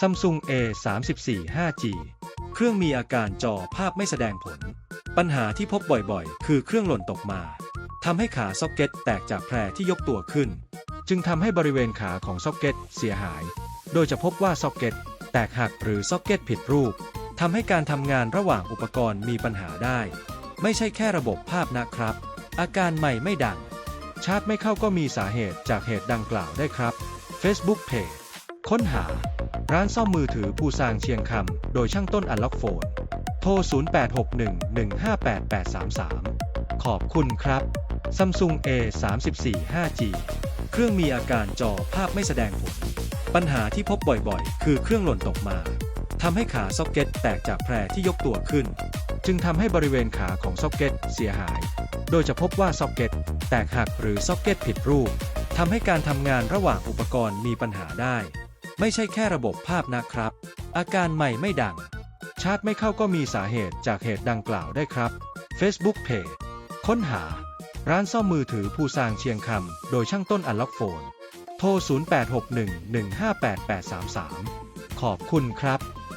Samsung A 3 4 5G เครื่องมีอาการจอภาพไม่แสดงผล ปัญหาที่พบบ่อยๆ คือเครื่องหล่นตกมาทำให้ขาซ็อกเก็ตแตกจากแพรที่ยกตัวขึ้น จึงทำให้บริเวณขาของซ็อกเก็ตเสียหาย โดยจะพบว่าซ็อกเก็ตแตกหักหรือซ็อกเก็ตผิดรูปทำให้การทำงานระหว่างอุปกรณ์มีปัญหาได้ ไม่ใช่แค่ระบบภาพนะครับ อาการใหม่ไม่ดัง ชาร์จไม่เข้าก็มีสาเหตุจากเหตุดังกล่าวได้ครับ Facebook Page ค้นหา ร้านซ่อมมือถือภูซางเชียงคำ โดยช่างต้นอัลล็อกโฟน โทร 0861158833 ขอบคุณครับ Samsung A 3 4 5G เครื่องมีอาการจอภาพไม่แสดงผล ปัญหาที่พบบ่อยๆ คือเครื่องหล่นตกมาทำให้ขาซ็อกเก็ตแตกจากแพรที่ยกตัวขึ้น จึงทำให้บริเวณขาของซ็อกเก็ตเสียหาย โดยจะพบว่าซ็อกเก็ตแตกหักหรือซ็อกเก็ตผิดรูปทำให้การทำงานระหว่างอุปกรณ์มีปัญหาได้ ไม่ใช่แค่ระบบภาพนะครับ อาการใหม่ไม่ดัง ชาร์จไม่เข้าก็มีสาเหตุจากเหตุดังกล่าวได้ครับ Facebook Page ค้นหา ร้านซ่อมมือถือภูซางเชียงคำโดยช่างต้นอัลล็อกโฟน โทร 0861158833 ขอบคุณครับ